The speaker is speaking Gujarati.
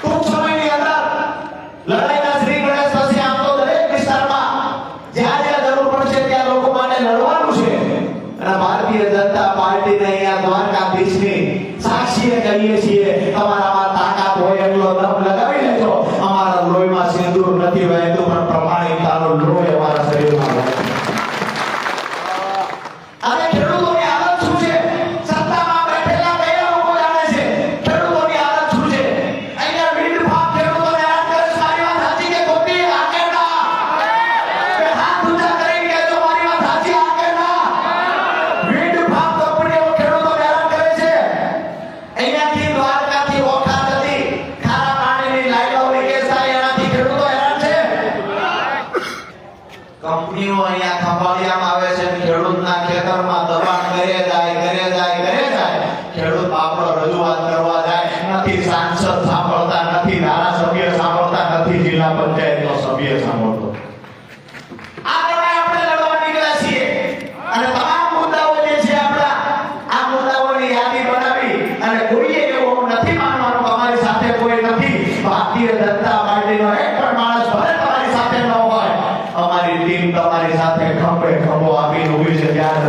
ટૂંક સમયની શ્રી ગણેશ દરેક વિસ્તારમાં જ્યાં જ્યાં જરૂર પડશે ત્યાં લોકો માટે લડવાનું છે. અને ભારતીય જનતા પાર્ટીને અહીંયા દ્વારકાધીશની સાક્ષીએ કહીએ છીએ, તમારામાં તાકાત હોય એટલો દમ કંપનીઓ અહીંયા ખંભાળિયામાં આવે છે ખેડૂતના ખેતરમાં દબાણ કરે જાય કરે જાય કરે જાય. ખેડૂત બાપડો રજૂઆત કરવા જાય. નથી સાંસદ સાંભળતા નથી, ધારાસભ્ય સાંભળતા નથી, જિલ્લા સાંભળતા ટીમ તમારી સાથે ખંભે ખંભો આપીને ઊભી છે યાદ